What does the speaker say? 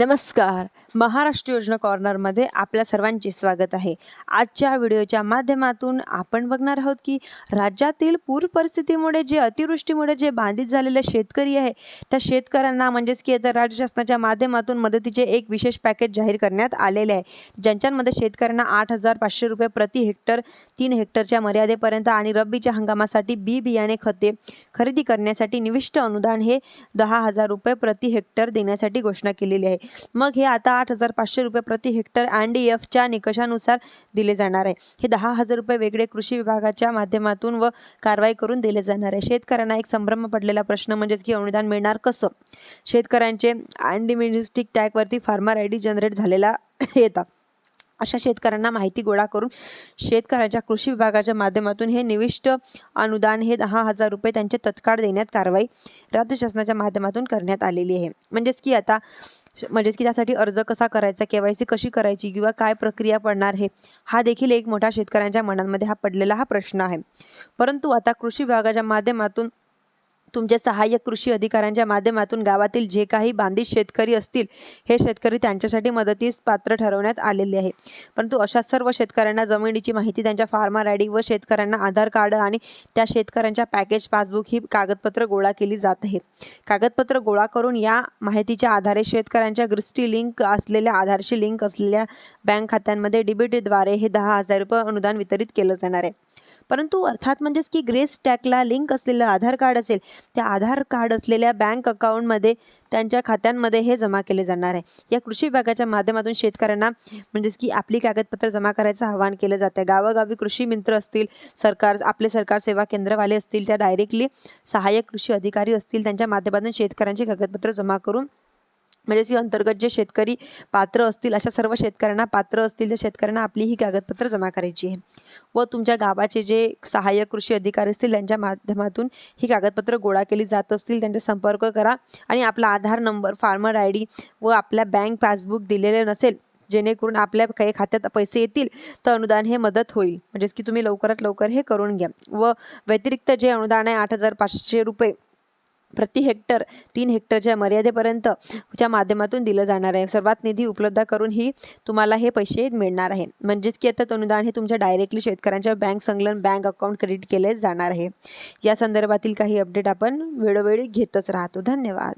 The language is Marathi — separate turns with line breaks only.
नमस्कार महाराष्ट्र योजना कॉर्नरमध्ये आपल्या सर्वांचे स्वागत आहे. आजच्या व्हिडिओच्या माध्यमातून आपण बघणार आहोत की राज्यातील पूर परिस्थितीमुळे जे अतिवृष्टीमुळे जे बाधित झालेले शेतकरी आहे त्या शेतकऱ्यांना म्हणजेच की आता राज्य शासनाच्या माध्यमातून मदतीचे एक विशेष पॅकेज जाहीर करण्यात आलेले आहे. ज्यांच्यामध्ये शेतकऱ्यांना आठ हजार पाचशे रुपये प्रति हेक्टर तीन हेक्टरच्या मर्यादेपर्यंत आणि रब्बीच्या हंगामासाठी बी बियाणे खते खरेदी करण्यासाठी निविष्ट अनुदान हे दहा हजार रुपये प्रति हेक्टर देण्यासाठी घोषणा केलेली आहे. मग हे आता आठ हजार पाचशे रुपये प्रति हेक्टर अँड एफच्या निकषानुसार दिले जाणार आहे. हे दहा हजार रुपये वेगळे कृषी विभागाच्या माध्यमातून व कारवाई करून दिले जाणार आहे. शेतकऱ्यांना एक संभ्रम पडलेला प्रश्न म्हणजेच की अनुदान मिळणार कसं? शेतकऱ्यांचे अँडिमिनिस्टिक टॅगवरती फार्मर आय डी जनरेट झालेला येतात अशा शेतकऱ्यांना माहिती गोळा करून शेतकऱ्याच्या कृषी विभागाच्या माध्यमातून हे निविष्ट अनुदान हे दहा हजार रुपये त्यांचे तत्काळ देण्यात कारवाई राज्य शासनाच्या माध्यमातून करण्यात आलेली आहे. म्हणजेच की आता म्हणजेच की त्यासाठी अर्ज कसा करायचा केवायसी कशी करायची किंवा काय प्रक्रिया पडणार हे हा देखील एक मोठा शेतकऱ्यांच्या मनांमध्ये हा पडलेला हा प्रश्न आहे. परंतु आता कृषी विभागाच्या माध्यमातून तुमच्या सहाय्यक कृषी अधिकाऱ्यांच्या माध्यमातून गावातील जे काही बांधित शेतकरी असतील हे शेतकरी त्यांच्यासाठी मदतीस पात्र ठरवण्यात आलेले आहे. परंतु अशा सर्व शेतकऱ्यांना जमिनीची माहिती त्यांच्या फार्मर आय डी व शेतकऱ्यांना आधार कार्ड आणि त्या शेतकऱ्यांच्या पॅकेज पासबुक ही कागदपत्र गोळा केली जात आहे कागदपत्र गोळा करून या माहितीच्या आधारे शेतकऱ्यांच्या ग्रिस्टी लिंक असलेल्या आधारशी लिंक असलेल्या बँक खात्यांमध्ये डीबीटीद्वारे हे दहा हजार रुपये अनुदान वितरित केलं जाणार आहे. परंतु अर्थात म्हणजेच की ग्रेस टॅगला लिंक असलेलं आधार कार्ड असेल त्या आधार कार्ड असलेल्या बँक अकाउंटमध्ये त्यांच्या खात्यांमध्ये हे जमा केले जाणार आहे. या कृषी विभागाच्या माध्यमातून शेतकऱ्यांना म्हणजेच की आपली कागदपत्र जमा करायचं आवाहन केलं जातं गावोगावी कृषी मित्र असतील सरकार आपले सरकार सेवा केंद्रवाले असतील त्या डायरेक्टली सहाय्यक कृषी अधिकारी असतील त्यांच्या माध्यमातून शेतकऱ्यांची कागदपत्र जमा करून म्हणजेच अंतर्गत जे शेतकरी पात्र असतील अशा सर्व शेतकऱ्यांना पात्र असतील त्या शेतकऱ्यांना आपली ही कागदपत्र जमा करायची आहे. व तुमच्या गावाचे जे सहाय्यक कृषी अधिकारी असतील त्यांच्या माध्यमातून ही कागदपत्र गोळा केली जात असतील त्यांचा संपर्क करा. आणि आपला Aadhaar number farmer I D व आपल्या बँक पासबुक दिलेले नसेल जेणेकरून आपल्या काही खात्यात पैसे येतील तर अनुदान हे मदत होईल. म्हणजेच की तुम्ही लवकरात लवकर हे करून घ्या. व व्यतिरिक्त जे अनुदान आहे आठ हजार पाचशे रुपये प्रति हेक्टर तीन हेक्टरच्या मर्यादेपर्यंत च्या माध्यमातून दिलं जाणार आहे सर्वात निधी उपलब्ध करून ही तुम्हाला हे पैसे मिळणार आहे. म्हणजेच की आता अनुदान हे तुमच्या डायरेक्टली शेतकऱ्यांच्या बँक संलग्न बँक अकाउंट क्रेडिट केले जाणार आहे. या संदर्भातील काही अपडेट आपण वेळोवेळी घेतच राहतो. धन्यवाद.